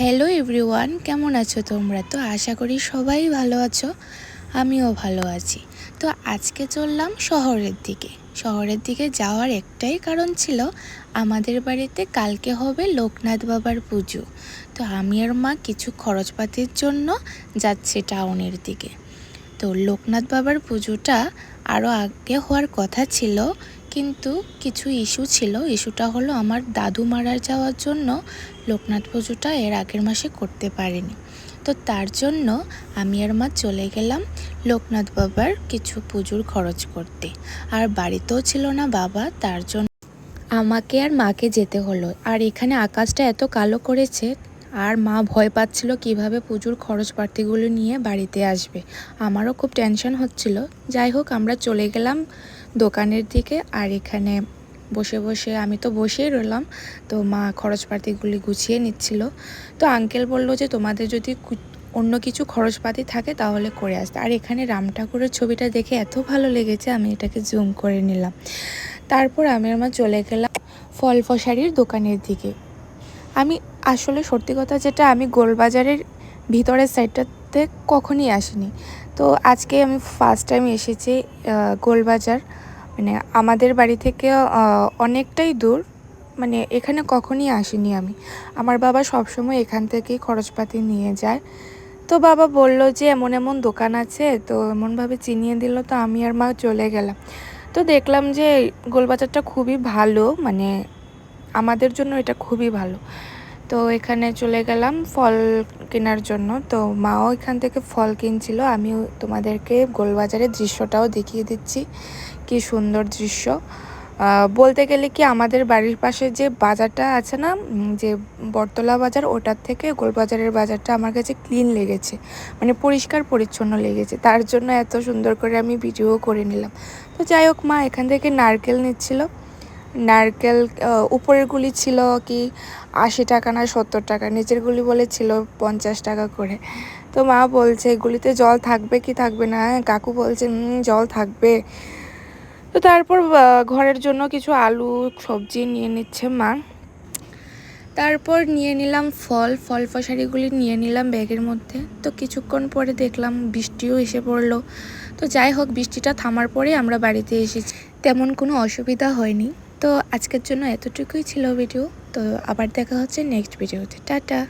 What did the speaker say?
Hello everyone কেমন আছো তোমরা? তো আশা করি সবাই ভালো আছো, আমিও ভালো আছি। তো আজকে চললাম শহরের দিকে। শহরের দিকে যাওয়ার একটাই কারণ ছিল, আমাদের বাড়িতে কালকে হবে লোকনাথ বাবার পুজো। তো আমি আর মা কিছু খরচপাতির জন্য যাচ্ছি টাউনের দিকে। তো লোকনাথ বাবার পুজোটা আরও আগে হওয়ার কথা ছিল কিন্তু কিছু ইস্যু ছিল। ইস্যুটা হলো আমার দাদু মারা যাওয়ার জন্য লোকনাথ পুজোটা এর আগের মাসে করতে পারিনি। তো তার জন্য আমি আর মা চলে গেলাম লোকনাথ বাবার কিছু পুজোর খরচ করতে। আর বাড়িতেও ছিল না বাবা, তার জন্য আমাকে আর মাকে যেতে হলো। আর এখানে আকাশটা এত কালো করেছে আর মা ভয় পাচ্ছিল কীভাবে পুজোর খরচপাতিগুলো নিয়ে বাড়িতে আসবে। আমারও খুব টেনশন হচ্ছিল। যাই হোক, আমরা চলে গেলাম দোকানের দিকে আর এখানে বসে বসে আমি তো বসেই রইলাম। তো মা খরচপাতিগুলি গুছিয়ে নিচ্ছিল। তো আঙ্কেল বলল যে, তোমাদের যদি অন্য কিছু খরচপাতি থাকে তাহলে করে আসতে। আর এখানে রাম ঠাকুরের ছবিটা দেখে এত ভালো লেগেছে, আমি এটাকে জুম করে নিলাম। তারপর আমি আমার চলে গেলাম ফল ফসারির দোকানের দিকে। আমি আসলে সত্যি কথা যেটা, আমি গোলবাজারের ভিতরের সাইডটাতে কখনই আসিনি। তো আজকে আমি ফার্স্ট টাইম এসেছি গোলবাজার। মানে আমাদের বাড়ি থেকে অনেকটাই দূর। মানে এখানে কখনই আসিনি আমি। আমার বাবা সবসময় এখান থেকেই খরচপাতি নিয়ে যায়। তো বাবা বলল যে, এমন এমন দোকান আছে, তো এমনভাবে চিনিয়ে দিল, তো আমি আর মা চলে গেলাম। তো দেখলাম যে, গোলবাজারটা খুবই ভালো। মানে আমাদের জন্য এটা খুবই ভালো। তো এখানে চলে গেলাম ফল কেনার জন্য। তো মাও এখান থেকে ফল কিনছিল। আমিও তোমাদেরকে গোলবাজারের দৃশ্যটাও দেখিয়ে দিচ্ছি। কি সুন্দর দৃশ্য। বলতে গেলে কি আমাদের বাড়ির পাশে যে বাজারটা আছে না যে বটতলা বাজার, ওটার থেকে গোলবাজারের বাজারটা আমার কাছে ক্লিন লেগেছে। মানে পরিষ্কার পরিচ্ছন্ন লেগেছে। তার জন্য এত সুন্দর করে আমি ভিডিও করে নিলাম। তো যাই হোক, মা এখান থেকে নারকেল নিচ্ছিল। নারকেল আহ, উপরেরগুলি ছিল কি আশি টাকা না সত্তর টাকা? নিচের নিচেরগুলি বলেছিল পঞ্চাশ টাকা করে। তো মা বলছে এগুলিতে জল থাকবে কি থাকবে না? কাকু বলছে জল থাকবে। তো তারপর ঘরের জন্য কিছু আলু সবজি নিয়ে নিচ্ছে মা। তারপর নিয়ে নিলাম ফল ফল ফসারিগুলি নিয়ে নিলাম ব্যাগের মধ্যে। তো কিছুক্ষণ পরে দেখলাম বৃষ্টিও এসে পড়ল। তো যাই হোক বৃষ্টিটা থামার পরে আমরা বাড়িতে এসেছি। তেমন কোনো অসুবিধা হয়নি। তো আজকের জন্য এতটুকুই ছিল ভিডিও তো আবার দেখা হচ্ছে নেক্সট ভিডিওতে টাটা।